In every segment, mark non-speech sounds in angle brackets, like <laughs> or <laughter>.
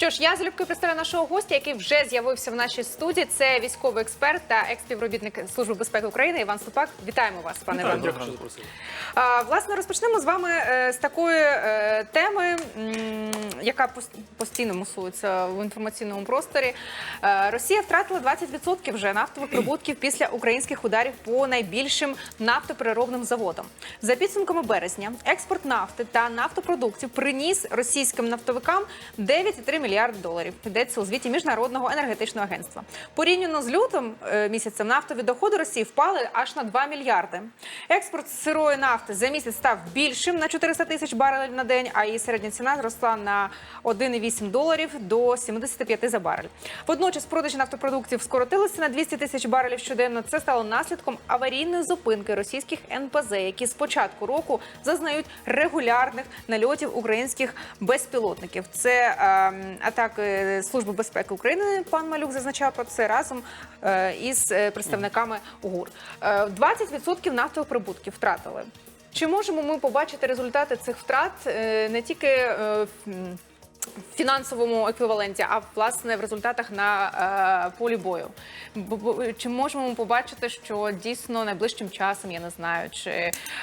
Що ж, я залюбки представляю нашого гостя, який вже з'явився в нашій студії. Це військовий експерт та експівробітник Служби безпеки України Іван Ступак. Вітаємо вас, пане Іване. Дякую, що запросили. Власне, розпочнемо з вами е, з такої е, теми, яка постійно мусується в інформаційному просторі. Е, Росія втратила 20% вже нафтових прибутків після українських ударів по найбільшим нафтопереробним заводам. За підсумками березня, експорт нафти та нафтопродуктів приніс російським нафтовикам 9,3 мільярди доларів. Йдеться у звіті міжнародного енергетичного агентства. Порівняно з лютим е, місяцем нафтові доходи Росії впали аж на 2 мільярди. Експорт сирої нафти за місяць став більшим на 400 тисяч барелів на день, а її середня ціна зросла на 1,8 доларів до 75 за барель. Водночас продажі нафтопродуктів скоротилися на 200 тисяч барелів щоденно. Це стало наслідком аварійної зупинки російських НПЗ, які з початку року зазнають регулярних нальотів українських безпілотників. Це ем, атаки Служби безпеки України. Пан Малюк зазначав про це разом е, із е, представниками ГУР. Е, 20% нафтових прибутків втратили. Чи можемо ми побачити результати цих втрат е, не тільки е, фінансовому еквіваленті, а власне в результатах на е, полі бою? Бо- бо- Чи можемо ми побачити, що дійсно найближчим часом, я не знаю, чи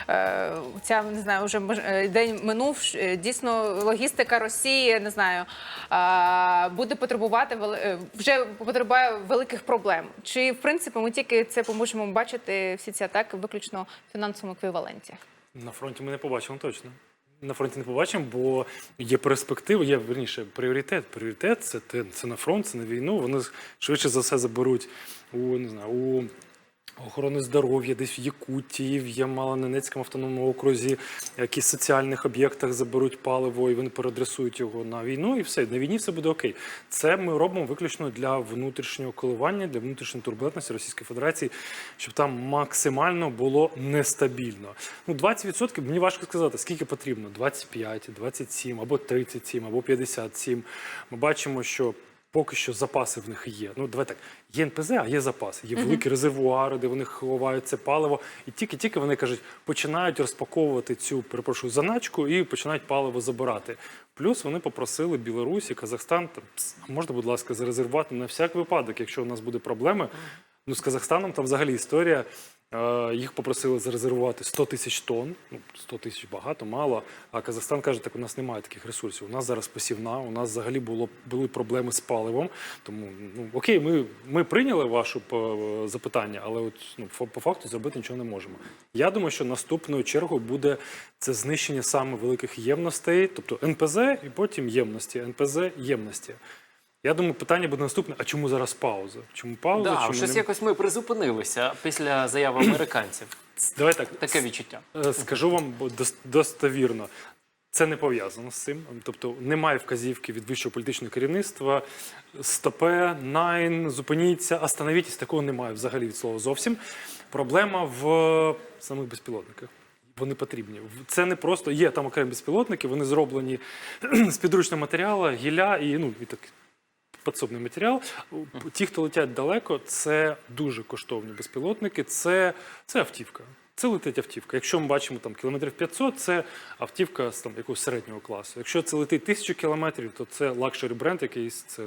е, ця не знаю, вже е, день минув е, дійсно логістика Росії, не знаю, е, буде потребувати е, вже потребує великих проблем. Чи в принципі ми тільки це поможемо бачити всі ці атаки виключно в фінансовому еквіваленті? На фронті ми не побачимо точно. На фронті не побачимо, бо є перспективи, є верніше пріоритет. Пріоритет це, це на фронт, це на війну. Вони швидше за все заберуть у не знаю, у охорони здоров'я, десь в Якутії, в Ямало-Ненецькому автономному окрузі, якісь соціальних об'єктах заберуть паливо і вони переадресують його на війну, і все на війні все буде окей. Це ми робимо виключно для внутрішнього коливання, для внутрішньої турбулентності Російської Федерації, щоб там максимально було нестабільно. Ну 20% мені важко сказати, скільки потрібно: 25, 27, або 37, або 57. Ми бачимо, що. Поки що запаси в них є. Ну давай так, є НПЗ, а є запаси. Є великі резервуари, де вони ховають це паливо. І тільки-тільки вони кажуть, починають розпаковувати цю перепрошую заначку і починають паливо забирати. Плюс вони попросили Білорусь і Казахстан, там, «Пс, а можна, будь ласка, зарезервувати на всяк випадок, якщо у нас буде проблеми. Ну з Казахстаном там взагалі історія. Е, Їх попросили зарезервувати 100 тисяч тонн. Ну, 100 тисяч багато, мало. А Казахстан каже, так у нас немає таких ресурсів. У нас зараз посівна, у нас взагалі було були проблеми з паливом. Тому ну окей, ми, ми прийняли вашу е, запитання, але от ну по факту зробити нічого не можемо. Я думаю, що наступною чергою буде це знищення саме великих ємностей, тобто НПЗ і потім ємності, НПЗ ємності. Я думаю, питання буде наступне: а чому зараз пауза? Чому пауза? Да, чому щось не- якось ми призупинилися після заяви американців. Давай так. Таке відчуття. Е, Скажу вам достовірно. Це не пов'язано з цим. Тобто немає вказівки від вищого політичного керівництва. Стопе, найн, зупиніться, остановіть. Такого немає взагалі від слова зовсім. Проблема в самих безпілотниках. Вони потрібні. Це не просто є там окремі безпілотники, вони зроблені <clears throat> з підручного матеріалу, гілля і ну і так. Підсобний матеріал. Ті, хто летять далеко, це дуже коштовні безпілотники. Це, це автівка. Це летить автівка. Якщо ми бачимо там кілометрів 500, це автівка з там якогось середнього класу. Якщо це летить тисячу кілометрів, то це лакшері бренд якийсь. Це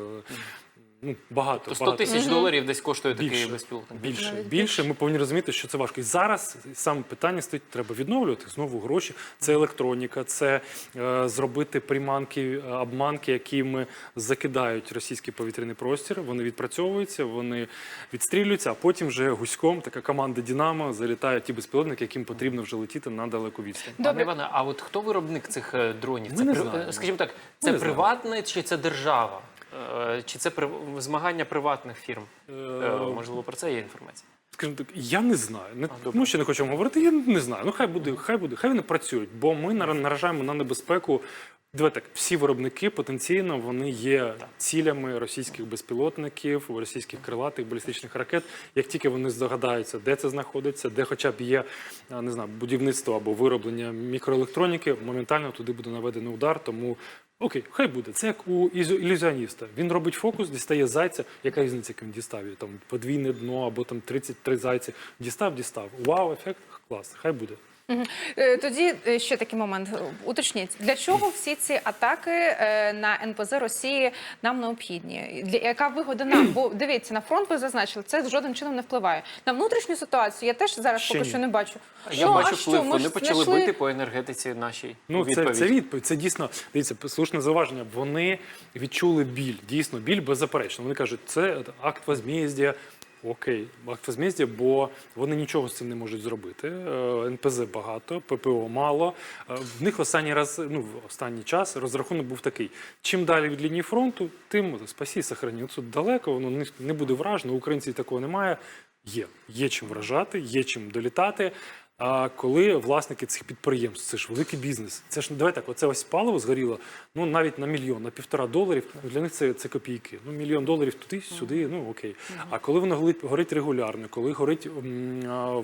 ну багато. То 100 багато. тисяч доларів десь коштує такий Більше, безпілотник. більше, Навіть більше. Ми повинні розуміти, що це важко. І зараз саме питання стоїть: треба відновлювати знову гроші. Це електроніка, це е, зробити приманки, е, обманки, якими закидають російський повітряний простір. Вони відпрацьовуються, вони відстрілюються, а потім вже гуськом така команда Дінамо залітають ті безпілотники, яким потрібно вже летіти на далеку відстань. Пане Добре. Іване, а от хто виробник цих е, дронів? Ми Це не при- знаємо. е, скажімо так, це не знаємо. приватне чи це держава? Е, Чи це змагання приватних фірм? Е, Можливо, про це є інформація. Скажімо так, я не знаю. Не тому, що не хочу говорити. Я не знаю. Ну хай буде, хай буде, хай вони працюють, бо ми наражаємо на небезпеку. Давай так, всі виробники потенційно вони є цілями російських безпілотників, російських крилатих балістичних ракет. Як тільки вони здогадаються, де це знаходиться, де хоча б є не знаю, будівництво або вироблення мікроелектроніки, моментально туди буде наведений удар. Тому окей, хай буде. Це як у ілюзіоніста. Він робить фокус, дістає зайця. Яка різниця, як він дістав? Там подвійне дно або там 33 зайці. Дістав, дістав. Вау, ефект клас. Хай буде. Е, Тоді е, ще такий момент. Уточніть, для чого всі ці атаки е, на НПЗ Росії нам необхідні? Для яка вигода нам? Бо дивіться, на фронт ви зазначили, це жодним чином не впливає. На внутрішню ситуацію я теж зараз Ще поки ні. що не бачу. Я Ну, бачу вплив. Вони почали знайшли- бити по енергетиці нашій. Ну, це, відповідь. це відповідь. Це дійсно дивіться, слушне зауваження. Вони відчули біль, дійсно, біль беззаперечно. Вони кажуть, це акт возмездя. Окей, акт возмездя, бо вони нічого з цим не можуть зробити. Е, НПЗ багато, ППО мало. Е, В них останній раз, ну в останній час розрахунок був такий: чим далі від лінії фронту, тим спасі, сохрані. Тут далеко, воно не, буде вражено. Українців такого немає. Є, є чим вражати, є чим долітати. А коли власники цих підприємств, це ж великий бізнес. Це ж давай так, оце ось паливо згоріло, ну навіть на мільйон, на півтора доларів. ну, Для них це, це копійки. Ну, мільйон доларів туди, сюди, ну окей. А коли воно горить, горить регулярно, коли горить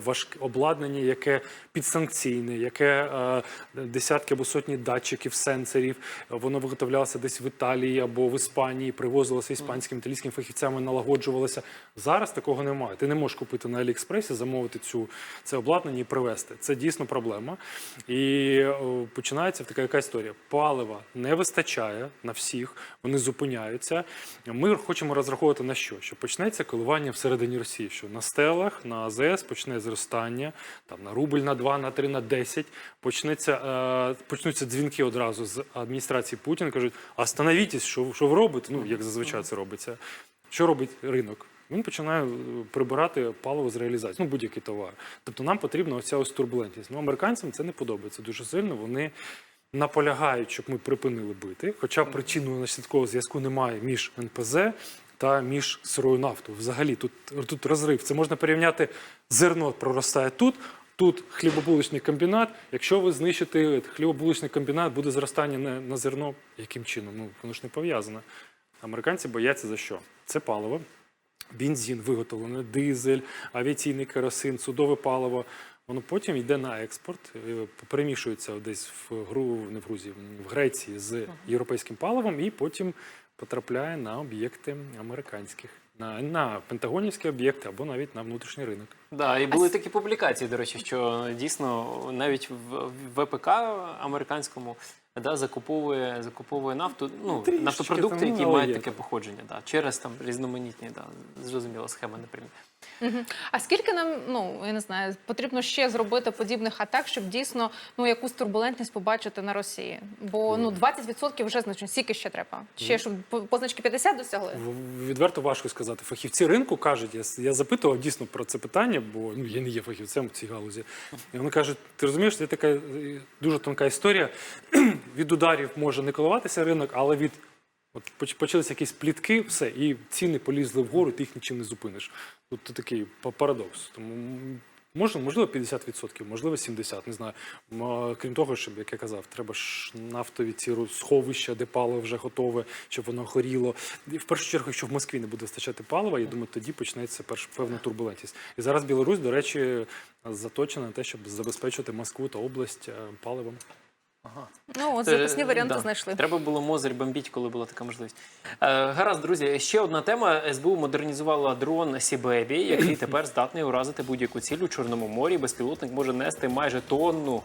важке обладнання, яке підсанкційне, яке десятки або сотні датчиків, сенсорів, воно виготовлялося десь в Італії або в Іспанії, привозилося іспанськими італійськими фахівцями, налагоджувалося. Зараз такого немає. Ти не можеш купити на Аліекспресі, замовити цю це обладнання і привезти. Це дійсно проблема. І починається така яка історія. Палива не вистачає на всіх, вони зупиняються. Ми хочемо розраховувати на що? Що почнеться коливання всередині Росії, що на стелах, на АЗС почне зростання, там на рубль, на 2, на 3, на 10. Почнеться, е, почнуться дзвінки одразу з адміністрації Путіна. кажуть, остановітесь, що, що ви робите? Ну, як зазвичай це робиться. Що робить ринок? Він починає е, прибирати паливо з реалізації, ну будь-який товар. Тобто нам потрібна оця ось турбулентність. Ну, американцям це не подобається дуже сильно. Вони наполягають, щоб ми припинили бити. Хоча причинного наслідкового зв'язку немає між НПЗ та між сирою нафтою. Взагалі тут, тут розрив. Це можна порівняти зерно проростає тут. Тут хлібобулочний комбінат. Якщо ви знищите хлібобулочний комбінат, буде зростання на, на зерно. Яким чином? Ну воно ж не пов'язано. Американці бояться за що? Це паливо, бензин виготовлений, дизель, авіаційний керосин, судове паливо. Воно потім йде на експорт, е, перемішується десь в Гру, не в Грузії, в Греції з європейським паливом, і потім потрапляє на об'єкти американських, на, на пентагонівські об'єкти або навіть на внутрішній ринок. Да, і були такі публікації, до речі, що дійсно навіть в в ВПК американському да, закуповує, закуповує нафту, ну, Трішечки нафтопродукти, там, які мають є таке походження, да, через там різноманітні, да, зрозуміло, схеми, наприклад. А скільки нам, ну я не знаю, потрібно ще зробити подібних атак, щоб дійсно ну якусь турбулентність побачити на Росії? Бо ну 20% вже значно. Скільки ще треба? Ще щоб по- позначки 50 досягли? Відверто важко сказати. Фахівці ринку кажуть, я, я запитував дійсно про це питання, бо ну, я не є фахівцем в цій галузі. І вони кажуть, ти розумієш, це така е, дуже тонка історія. <clears throat> від ударів може не коливатися ринок, але від от почалися якісь плітки, все, і ціни полізли вгору, ти їх нічим не зупиниш. Тут такий па- парадокс. Тому Можна, можливо, 50%, можливо, 70%, не знаю. Крім того, щоб, як я казав, треба ж нафтові ці сховища, де паливо вже готове, щоб воно горіло. І в першу чергу, якщо в Москві не буде вистачати палива, я думаю, тоді почнеться перш певна турбулентність. І зараз Білорусь, до речі, заточена на те, щоб забезпечити Москву та область е, паливом. Ну от запасні варіанти да. знайшли. Треба було Мозер бомбіть, коли була така можливість. Е, гаразд, друзі, ще одна тема. СБУ модернізувала дрон Сібебі, який <laughs> тепер здатний уразити будь-яку ціль у Чорному морі. Безпілотник може нести майже тонну е,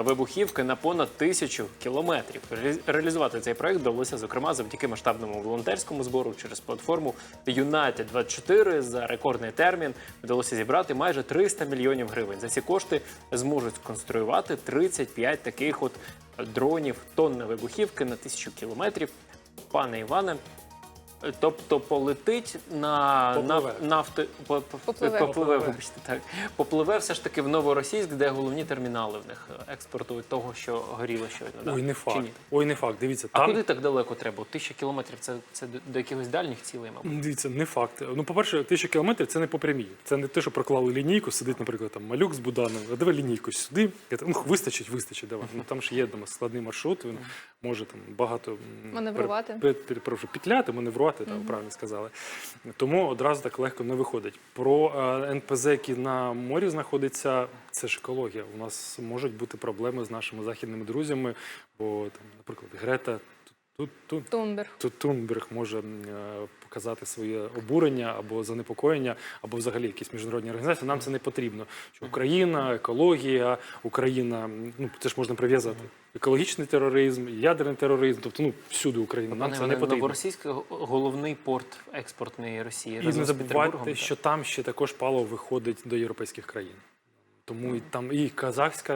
вибухівки на понад тисячу кілометрів. Реалізувати цей проект вдалося, зокрема, завдяки масштабному волонтерському збору через платформу United 24 за рекордний термін вдалося зібрати майже 300 мільйонів гривень. За ці кошти зможуть сконструювати 35 таких от дронів тонни вибухівки на тисячу кілометрів. Пане Іване, е, тобто полетить на Попливе. наф- нафти по- по- Попливе. попливе, вибачте, так. Попливе все ж таки в Новоросійськ, де головні термінали в них е, експорту того, що горіло щойно. да? Ой, не Чи факт. ні? Ой, не факт. Дивіться, А там куди так далеко треба? Тисяча кілометрів це, це до, до якихось дальніх цілей, мабуть. Дивіться, не факт. Ну, по-перше, тисяча кілометрів це не по прямій. Це не те, що проклали лінійку, сидить, наприклад, там малюк з Буданом, а давай лінійку сюди. Я там, ну, вистачить, вистачить, давай. Ну там ж є там, складний маршрут, він може там багато м, Маневрувати. пер- пер- перепрошую, петляти, маневрувати, там правильно сказали. Тому одразу так легко не виходить. Про е, НПЗ, які на морі знаходиться, це ж екологія. У нас можуть бути проблеми з нашими західними друзями, бо там, наприклад, Грета Тут, тут, Тунберг. тут Тунберг може е, показати своє обурення або занепокоєння, або взагалі якісь міжнародні організації. Нам це не потрібно. Що Україна, екологія, Україна, ну це ж можна прив'язати. Екологічний тероризм, ядерний тероризм, тобто ну всюди Україна. Нам це не потрібно. Російський – головний порт експортний Росії. І не забувайте, що там ще також паливо виходить до європейських країн. Тому і там і казахська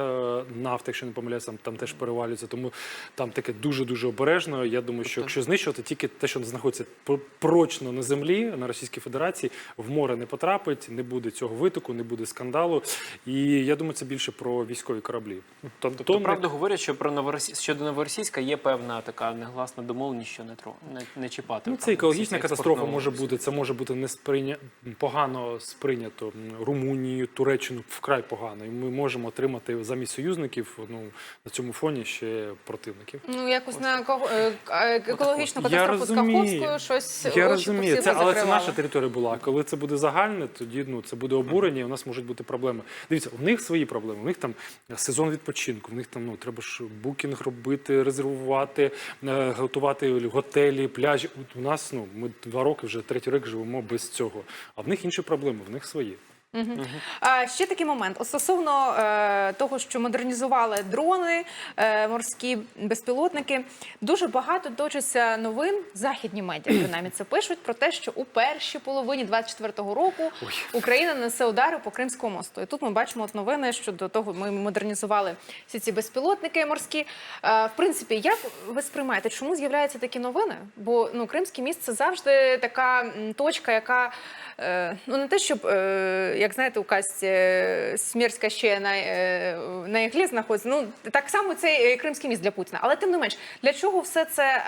нафта, якщо не помиляюся, там, там теж перевалюється. Тому там таке дуже дуже обережно. Я думаю, що якщо знищувати тільки те, що знаходиться пр- прочно на землі на Російській Федерації, в море не потрапить, не буде цього витоку, не буде скандалу. І я думаю, це більше про військові кораблі. Тобто, Тобто, правда говорять, що про Новоросі... щодо Новоросійська є певна така негласна домовленість, що не тро не, не чіпати. Ну, це екологічна катастрофа може бути. Це може бути не сприйня... погано сприйнято Румунію, Туреччину вкрай погано. І ми можемо отримати замість союзників ну, на цьому фоні ще противників. Ну, якось на е, е, екологічну катастрофу з. Каховською щось Я розумію, це, але це наша територія була. А коли це буде загальне, тоді ну це буде обурення, і у нас можуть бути проблеми. Дивіться, у них свої проблеми. У них там сезон відпочинку. В них там ну треба ж букінг робити, резервувати, е, готувати готелі, пляжі. У нас ну ми два роки вже третій рік живемо без цього. А в них інші проблеми, в них свої. А ще такий момент От стосовно е, того, що модернізували дрони, е, морські безпілотники. Дуже багато точиться новин. Західні медіа <clears throat> принаймні це пишуть про те, що у першій половині 24-го року Ой. Україна несе удари по Кримському мосту. І тут ми бачимо от новини, що до того ми модернізували всі ці безпілотники морські. Е, в принципі, як ви сприймаєте, чому з'являються такі новини? Бо ну Кримський міст це завжди така точка, яка е, ну не те, щоб е, як знаєте, у казці е, смерть ще на, е, на іглі знаходиться. Ну так само цей е, Кримський міст для Путіна. Але тим не менш, для чого все це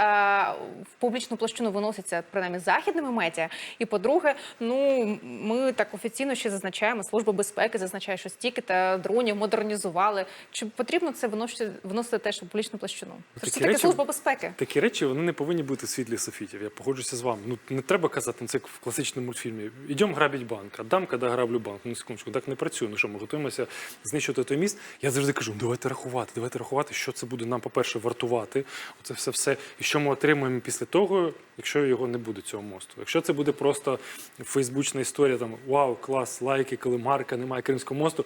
в публічну площину виноситься принаймні західними медіа? І по-друге, ну ми так офіційно ще зазначаємо, служба безпеки зазначає, що стільки та дронів модернізували. Чи потрібно це виносити, виносити теж у публічну площину? Це речі- служба безпеки. Такі речі вони не повинні бути в світлі софітів. Я погоджуся з вами. Ну не треба казати, ну, це в класичному мультфільмі. Ідемо грабить банк, а дам, коли граблю банк. Ну секундочку, так не працює. Ну що, ми готуємося знищити той міст. Я завжди кажу, «Ну, давайте рахувати, давайте рахувати, що це буде нам, по-перше, вартувати. Оце все все. І що ми отримаємо після того, якщо його не буде цього мосту. Якщо це буде просто фейсбучна історія, там вау, клас, лайки, коли марка немає Кримського мосту.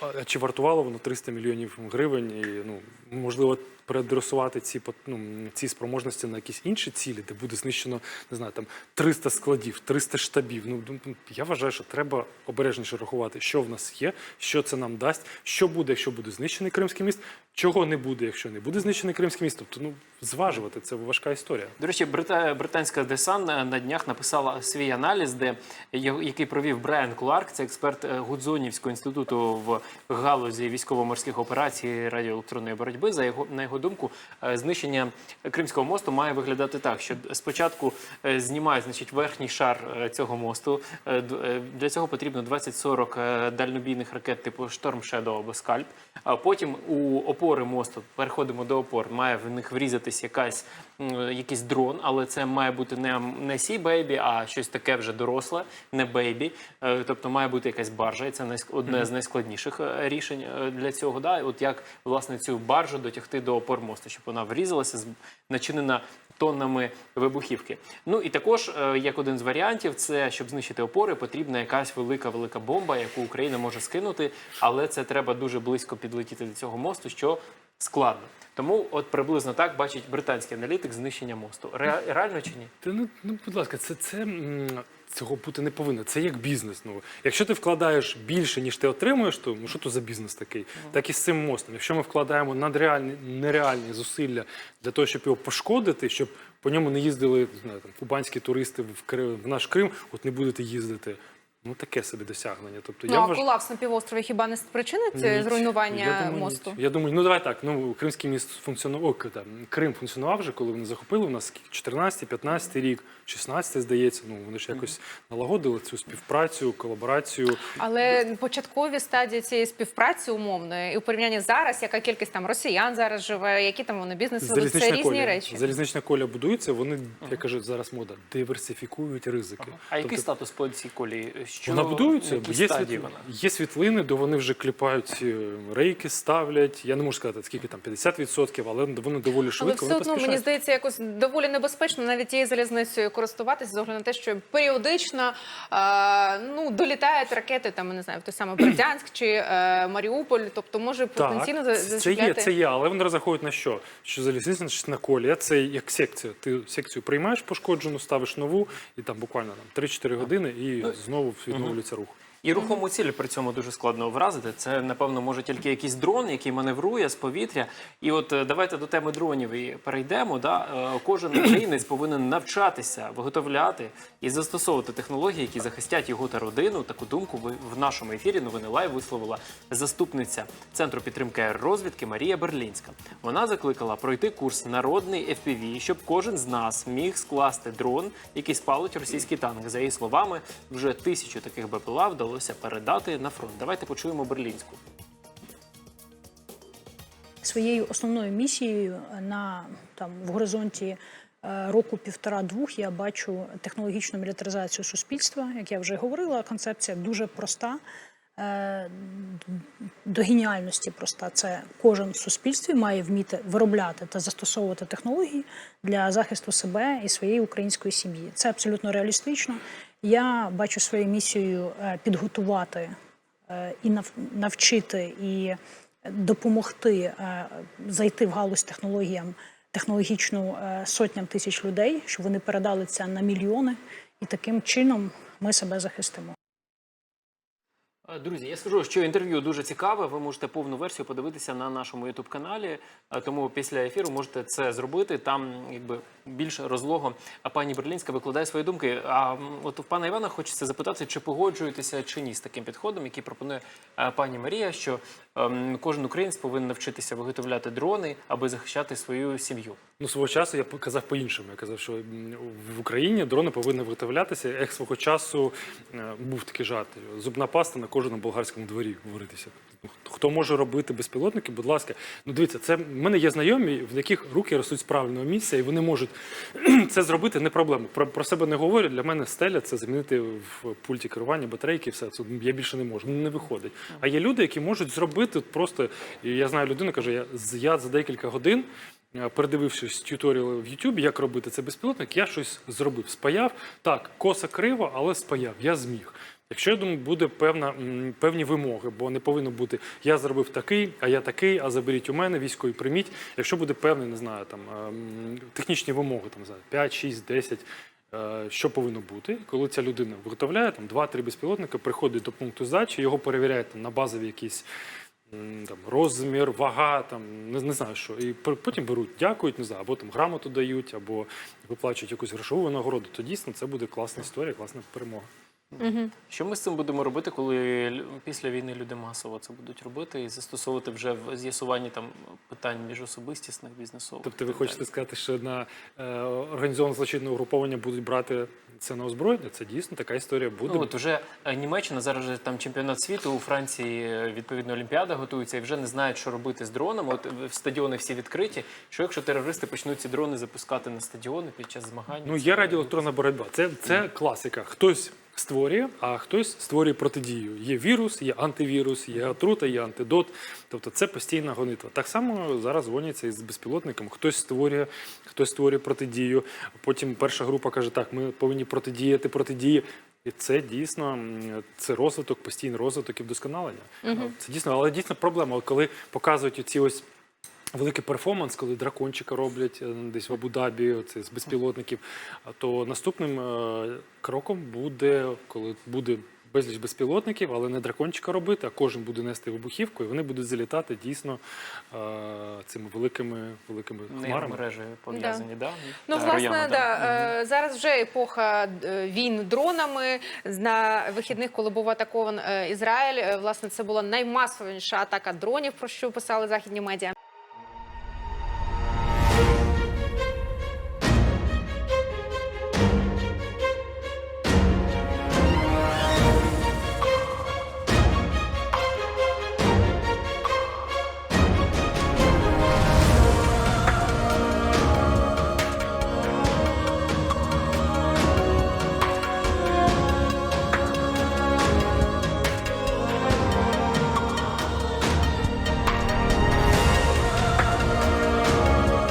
А чи вартувало воно 300 мільйонів гривень? І ну можливо переадресувати ці ну, ці спроможності на якісь інші цілі, де буде знищено не знаю, там 300 складів, 300 штабів. Ну ну, я вважаю, що треба обережніше рахувати, що в нас є, що це нам дасть, що буде, якщо буде знищений Кримський міст, чого не буде, якщо не буде знищений Кримський міст. Тобто, ну зважувати це важка історія. До речі, брита- британська Десан на днях написала свій аналіз, де який провів Брайан Кларк, це експерт е, Гудзонівського інституту в галузі військово-морських операцій радіоелектронної боротьби. За його на його думку, е, знищення Кримського мосту має виглядати так, що спочатку е, знімають значить верхній шар цього мосту. Для цього потрібно 20-40 е, дальнобійних ракет типу Storm Shadow або Скальп. А потім у опори мосту переходимо до опор. Має в них врізатись якась якийсь дрон, але це має бути не, не Sea Baby, а щось таке вже доросле, не бейбі. Тобто має бути якась баржа, і це одне з найскладніших е, рішень е, для цього. Да? От як власне цю баржу дотягти до опор мосту, щоб вона врізалася, начинена тоннами вибухівки. Ну і також, е, як один з варіантів, це щоб знищити опори, потрібна якась велика велика бомба, яку Україна може скинути, але це треба дуже близько підлетіти до цього мосту, що складно. Тому, от приблизно так бачить британський аналітик знищення мосту. Ре- реально чи ні? Та ну, ну будь ласка, це, це цього бути не повинно. Це як бізнес. Ну якщо ти вкладаєш більше, ніж ти отримуєш, то ну що то за бізнес такий? Так і з цим мостом. Якщо ми вкладаємо надреальні нереальні зусилля для того, щоб його пошкодити, щоб по ньому не їздили не там, кубанські туристи в Крим, в наш Крим, от не будете їздити. Ну таке собі досягнення. Тобто Ну, я а вваж- колапс на півострові хіба не спричинить е, Ні. зруйнування Я думаю, ні. мосту? Я думаю, ну давай так. Ну Кримський міст функціонував. О, там, Крим функціонував вже, коли вони захопили. У нас 14-15 рік, 16 здається. Ну вони ж якось налагодили цю співпрацю, колаборацію. Але початкові стадії цієї співпраці умовної і у порівнянні зараз, яка кількість там росіян зараз живе, які там вони бізнес ведуть, це різні коля. речі. Залізнична коля будується. Вони, я кажу, зараз мода диверсифікують ризики. А який Тобто, статус по цій колії? Що Вона будується, є, стадії світ... вона? є світлини, де вони вже кліпають е, рейки, ставлять. Я не можу сказати, скільки там 50%, але вони доволі Але швидко. все одно мені здається якось доволі небезпечно навіть тією залізницею користуватися, з огляду на те, що періодично е, ну долітають ракети, там не знаю, в той самий <clears throat> Бердянськ чи е, Маріуполь, тобто може потенційно за- Так, це є, це є, але вони розраховують на що? Що залізниця на колія це як секція. Ти секцію приймаєш пошкоджену, ставиш нову, і там буквально там 3-4 години, і Ну, знову відновлюється рух. І рухому ціль при цьому дуже складно вразити. Це, напевно, може тільки якийсь дрон, який маневрує з повітря. І от е, давайте до теми дронів і перейдемо. Да? Е, Кожен <clears throat> українець повинен навчатися, виготовляти і застосовувати технології, які захистять його та родину. Таку думку ви в нашому ефірі новини лайв висловила заступниця центру підтримки аеророзвідки Марія Берлінська. Вона закликала пройти курс народний FPV, щоб кожен з нас міг скласти дрон, який спалить російський танк. За її словами, вже тисячу таких БПЛА вдалося передати на фронт. Давайте почуємо берлінську. своєю основною місією на там в горизонті е, року півтора-двох я бачу технологічну мілітаризацію суспільства. Як я вже говорила, концепція дуже проста. е, До геніальності проста. Це кожен в суспільстві має вміти виробляти та застосовувати технології для захисту себе і своєї української сім'ї. Це абсолютно реалістично. Я бачу своєю місією е, підготувати е, і навчити і допомогти е, зайти в галузь технологіям технологічну сотням тисяч людей, щоб вони передали це на мільйони, і таким чином ми себе захистимо. Е, Друзі, я скажу, що інтерв'ю дуже цікаве. Ви можете повну версію подивитися на нашому youtube каналі. Тому після ефіру можете це зробити. Там якби більш розлого. А пані Берлінська викладає свої думки. А от у пана Івана хочеться запитати, чи погоджуєтеся чи ні з таким підходом, який пропонує е, пані Марія, що ем, кожен українець повинен навчитися виготовляти дрони, аби захищати свою сім'ю. Ну, свого часу я казав по-іншому. Я казав, що в Україні дрони повинні виготовлятися. Як свого часу е, був такий жарт. Зубна паста на кожному болгарському дворі говоритися. Хто може робити безпілотники, будь ласка. Ну дивіться, це в мене є знайомі, в яких руки ростуть з правильного місця, і вони можуть <clears throat> це зробити не проблема. Про, про себе не говорю. Для мене стеля це замінити в пульті керування батарейки. Все це я більше не можу. Не виходить. А є люди, які можуть зробити просто. Я знаю людину, каже, я, я за декілька годин. Е, Передивившись тюторіали в Ютубі, як робити цей безпілотник, я щось зробив. Спаяв. Так, коса криво, але спаяв. Я зміг. Якщо я думаю, буде певна певні вимоги, бо не повинно бути я зробив такий, а я такий, а заберіть у мене військовий прийміть. Якщо буде певний, не знаю, там ем, технічні вимоги, там знаю, 5, 6, 10, е, що повинно бути, коли ця людина виготовляє там 2-3 безпілотника, приходить до пункту здачі, його перевіряють там, на базові якісь там розмір, вага, там не, не знаю що. І потім беруть, дякують, не знаю, або там грамоту дають, або виплачують якусь грошову нагороду. То дійсно це буде класна історія, класна перемога. Що ми з цим будемо робити, коли після війни люди масово це будуть робити і застосовувати вже в з'ясуванні там питань міжособистісних, бізнесових? Тобто ви хочете сказати, що на е, організоване злочинне угруповання будуть брати це на озброєння? Це дійсно така історія буде. Ну, от уже е, Німеччина зараз же там чемпіонат світу у Франції е, відповідно Олімпіада готується і вже не знають, що робити з дронами. От е, стадіони всі відкриті. Що якщо терористи почнуть ці дрони запускати на стадіони під час змагань? Ну, є радіоелектронна боротьба. Це, це класика. Хтось створює, а хтось створює протидію. Є вірус, є антивірус, є отрута, є антидот. Тобто це постійна гонитва. Так само зараз гоняться із безпілотником. Хтось створює, хтось створює протидію. Потім перша група каже: так, ми повинні протидіяти протидії. І це дійсно це розвиток, постійний розвиток і вдосконалення. Це дійсно, але дійсно проблема, коли показують оці ось великий перформанс, коли дракончика роблять е, десь в Абу-Дабі, це з безпілотників. а То наступним е, кроком буде, коли буде безліч безпілотників, але не дракончика робити, а кожен буде нести вибухівку, і вони будуть залітати дійсно е, цими великими великими хмарами. нейромережею пов'язані, да. Ну, Та, власне, роями, да. е, зараз вже епоха війн дронами. На вихідних, коли був атакований Ізраїль, власне, це була наймасовіша атака дронів, про що писали західні медіа.